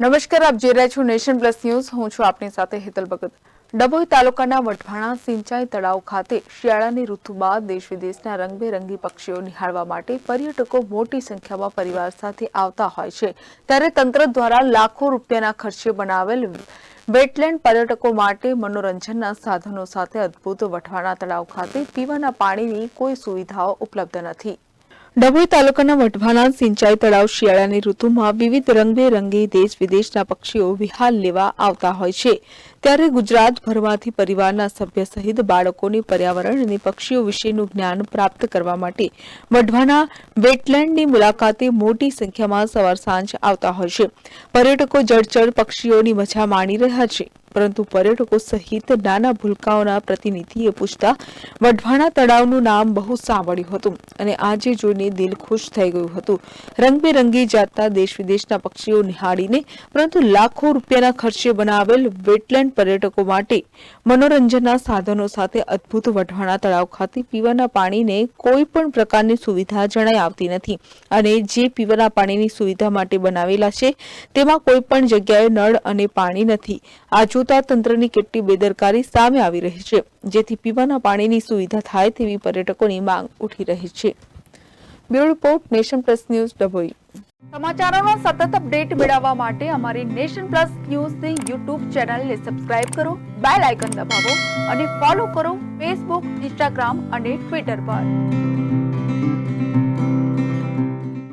નમસ્કાર, આપ જોઈ રહ્યા છો નેશન પ્લસ ન્યૂઝ. હું છું આપની સાથે હેતલ ભગત. ડભોઈ તાલુકાના વઢવાણા સિંચાઈ તળાવ ખાતે શિયાળાની ઋતુ બાદ દેશ વિદેશના રંગબેરંગી પક્ષીઓ નિહાળવા માટે પર્યટકો મોટી સંખ્યામાં પરિવાર સાથે આવતા હોય છે. ત્યારે તંત્ર દ્વારા લાખો રૂપિયાના ખર્ચે બનાવેલ વેટલેન્ડ પર્યટકો માટે મનોરંજનના સાધનો સાથે અદભુત વઢવાણા તળાવ ખાતે પીવાના પાણીની કોઈ સુવિધાઓ ઉપલબ્ધ નથી. ડભોઈ તાલુકાના વઢવાના સિંચાઈ તળાવ શિયાળાની ઋતુમાં વિવિધ રંગબેરંગી દેશ વિદેશના પક્ષીઓ વિહાલ લેવા આવતા હોય છે. ત્યારે ગુજરાતભરમાંથી પરિવારના સભ્ય સહિત બાળકોને પર્યાવરણ અને પક્ષીઓ વિશેનું જ્ઞાન પ્રાપ્ત કરવા માટે વઢવાના વેટલેન્ડની મુલાકાતે મોટી સંખ્યામાં સવાર સાંજ આવતા હોય છે. પર્યટકો જળચર પક્ષીઓની મજા માણી રહ્યા છે. પરંતુ પર્યટકો સહિત નાના ભૂલકાઓના પ્રતિનિધિએ પૂછતા, વઢવાણા તળાવનું નામ બહુ સાંભળ્યું હતું અને આજે જોઈને દિલ ખુશ થઈ ગયું હતું. રંગબેરંગી જાતના દેશ વિદેશના પક્ષીઓ નિહાળીને, પરંતુ લાખો રૂપિયાના ખર્ચે બનાવેલ વેટલેન્ડ પર્યટકો માટે મનોરંજનના સાધનો સાથે અદ્ભુત વઢવાણા તળાવ ખાતે પીવાના પાણીને કોઈ પણ પ્રકારની સુવિધા જણાઈ આવતી નથી અને જે પીવાના પાણીની સુવિધા માટે બનાવેલા છે, તેમાં કોઈ પણ જગ્યાએ નળ અને પાણી નથી. આ જોતા તંત્રની કેટલી બેદરકારી સામે આવી રહી છે, જેથી પીવાના પાણીની સુવિધા થાય તેવી પર્યટકોની માંગ ઉઠી રહી છે. Bureau report, nation plus news, Dabhoi. સમાચારોનો સતત અપડેટ મેળવવા માટે અમારી નેશન પ્લસ ન્યૂઝની યુટ્યુબ ચેનલને સબસ્ક્રાઇબ કરો, બેલ આઇકન દબાવો અને ફોલો કરો ફેસબુક, ઇન્સ્ટાગ્રામ અને ટ્વિટર પર.